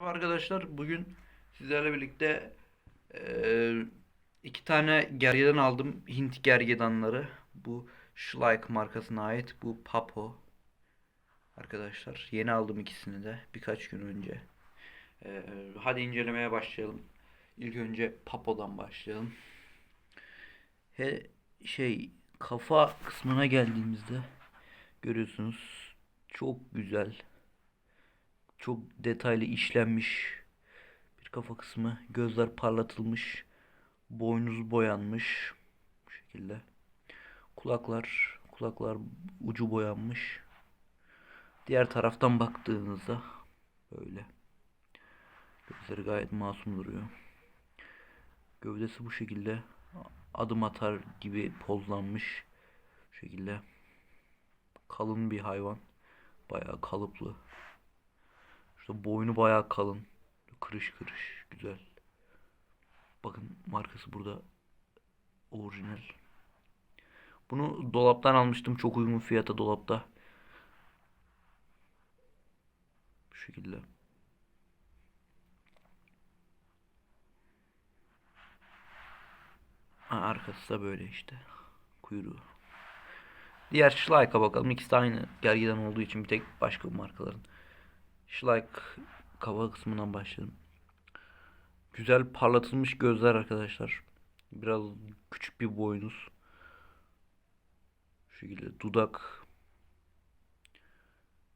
Arkadaşlar bugün sizlerle birlikte eee, iki tane gergedan aldım. Hint gergedanları. Bu Schleich markasına ait. Bu Papo. Arkadaşlar yeni aldım ikisini de birkaç gün önce. Eee, hadi incelemeye başlayalım. İlk önce Papo'dan başlayalım. He, şey kafa kısmına geldiğimizde görüyorsunuz çok güzel çok detaylı işlenmiş bir kafa kısmı. Gözler parlatılmış. Boynuz boyanmış. Bu şekilde. Kulaklar, kulaklar ucu boyanmış. Diğer taraftan baktığınızda böyle. Gözleri gayet masum duruyor. Gövdesi bu şekilde adım atar gibi pozlanmış. Şekilde. Kalın bir hayvan. Bayağı kalıplı. İşte boynu bayağı kalın. Kırış kırış. Güzel. Bakın markası burada. Orijinal. Bunu dolaptan almıştım. Çok uygun fiyata dolapta. Bu şekilde. Ha, arkası da böyle işte. Kuyruğu. Diğer Schleich'a bakalım. İkisi de aynı gergedan olduğu için bir tek başka markaların. Schleich kafa kısmından başlayalım. Güzel parlatılmış gözler arkadaşlar. Biraz küçük bir boynuz. Şu şekilde dudak.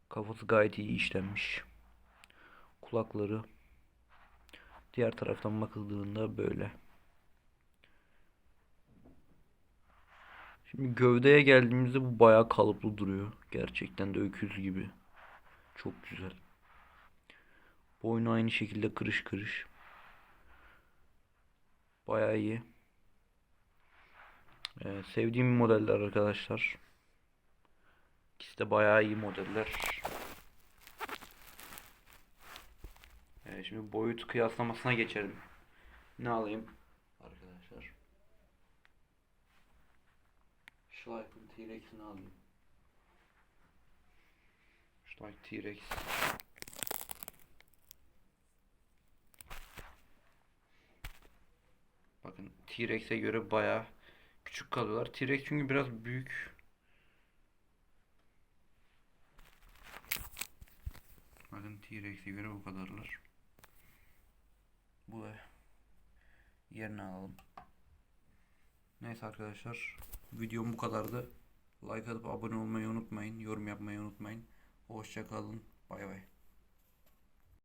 Kafası gayet iyi işlenmiş. Kulakları. Diğer taraftan bakıldığında böyle. Şimdi gövdeye geldiğimizde bu bayağı kalıplı duruyor. Gerçekten de öküz gibi. Çok güzel. Boynu aynı şekilde kırış kırış. Bayağı iyi. Ee, sevdiğim modeller arkadaşlar. İkisi de bayağı iyi modeller. Ee, şimdi boyut kıyaslamasına geçelim. Ne alayım? Arkadaşlar. Schleif'in T-Rex'ini alayım. Schleich T-Rex. Bakın T-Rex'e göre bayağı küçük kalıyorlar. T-Rex çünkü biraz büyük. Bakın T-Rex'e göre bu kadarlar. Bu da yerine alalım. Neyse arkadaşlar. Videom bu kadardı. Like atıp abone olmayı unutmayın. Yorum yapmayı unutmayın. Hoşça kalın. Bay bay.